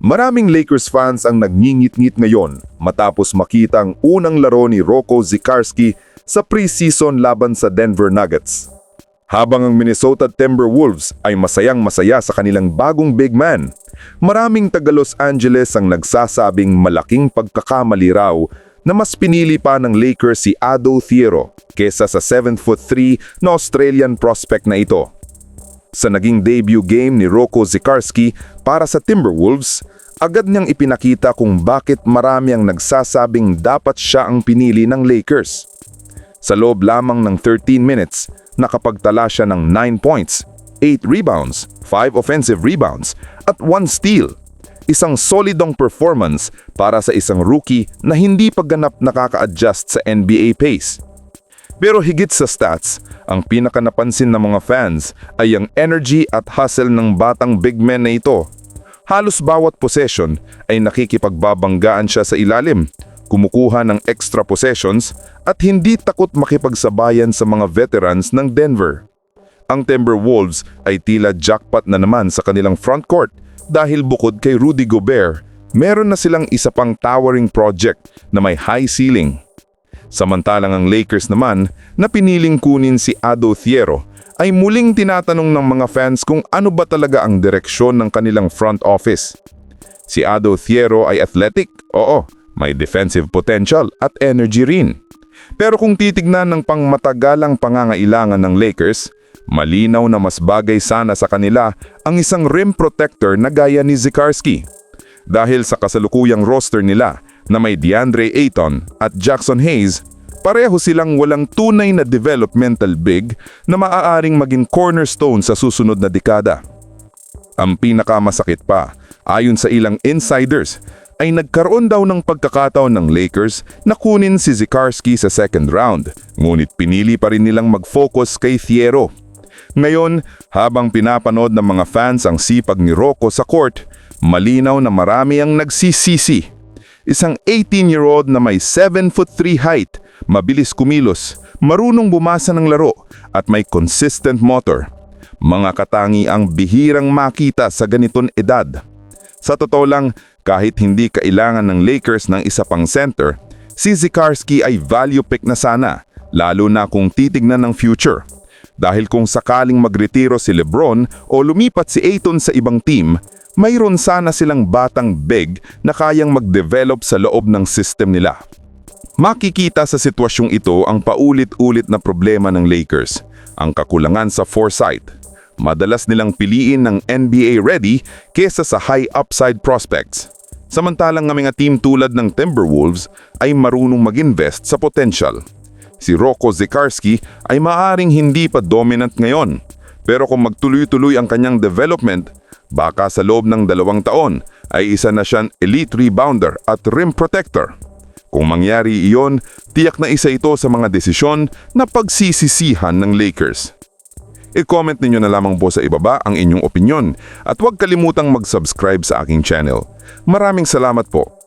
Maraming Lakers fans ang nagngingit-ngit ngayon matapos makita ang unang laro ni Rocco Zikarski sa preseason laban sa Denver Nuggets. Habang ang Minnesota Timberwolves ay masayang masaya sa kanilang bagong big man, maraming taga Los Angeles ang nagsasabing malaking pagkakamali raw na mas pinili pa ng Lakers si Ado Thiero kesa sa 7'3 na Australian prospect na ito. Sa naging debut game ni Rocco Zikarski para sa Timberwolves, agad niyang ipinakita kung bakit marami ang nagsasabing dapat siya ang pinili ng Lakers. Sa loob lamang ng 13 minutes, nakapagtala siya ng 9 points, 8 rebounds, 5 offensive rebounds, at 1 steal. Isang solidong performance para sa isang rookie na hindi pagganap nakaka-adjust sa NBA pace. Pero higit sa stats, ang pinakanapansin ng mga fans ay ang energy at hustle ng batang big man na ito. Halos bawat possession ay nakikipagbabanggaan siya sa ilalim, kumukuha ng extra possessions at hindi takot makipagsabayan sa mga veterans ng Denver. Ang Timberwolves ay tila jackpot na naman sa kanilang frontcourt dahil bukod kay Rudy Gobert, meron na silang isa pang towering project na may high ceiling. Samantalang ang Lakers naman na piniling kunin si Ado Thiero ay muling tinatanong ng mga fans kung ano ba talaga ang direksyon ng kanilang front office. Si Ado Thiero ay athletic, oo, may defensive potential at energy rin. Pero kung titignan ng pangmatagalang pangangailangan ng Lakers, malinaw na mas bagay sana sa kanila ang isang rim protector na gaya ni Zikarski. Dahil sa kasalukuyang roster nila na may DeAndre Ayton at Jackson Hayes, pareho silang walang tunay na developmental big na maaaring maging cornerstone sa susunod na dekada. Ang pinakamasakit pa, ayon sa ilang insiders, ay nagkaroon daw ng pagkakataon ng Lakers na kunin si Zikarski sa second round, ngunit pinili pa rin nilang mag-focus kay Thiero. Ngayon, habang pinapanood ng mga fans ang sipag ni Rocco sa court, malinaw na marami ang nagsisisi. Isang 18-year-old na may 7'3 height, mabilis kumilos, marunong bumasa ng laro at may consistent motor. Mga katangi ang bihirang makita sa ganitong edad. Sa totoo lang, kahit hindi kailangan ng Lakers ng isa pang center, si Zikarski ay value pick na sana, lalo na kung titignan ng future. Dahil kung sakaling magretiro si Lebron o lumipat si Ayton sa ibang team, mayroon sana silang batang big na kayang mag-develop sa loob ng system nila. Makikita sa sitwasyong ito ang paulit-ulit na problema ng Lakers, ang kakulangan sa foresight. Madalas nilang piliin ng NBA ready kesa sa high upside prospects. Samantalang ng mga team tulad ng Timberwolves ay marunong mag-invest sa potential. Si Rocco Zikarski ay maaring hindi pa dominant ngayon. Pero kung magtuloy-tuloy ang kanyang development, baka sa loob ng dalawang taon ay isa na siyang elite rebounder at rim protector. Kung mangyari iyon, tiyak na isa ito sa mga desisyon na pagsisisihan ng Lakers. I-comment ninyo na lamang po sa ibaba ang inyong opinion at huwag kalimutang mag-subscribe sa aking channel. Maraming salamat po.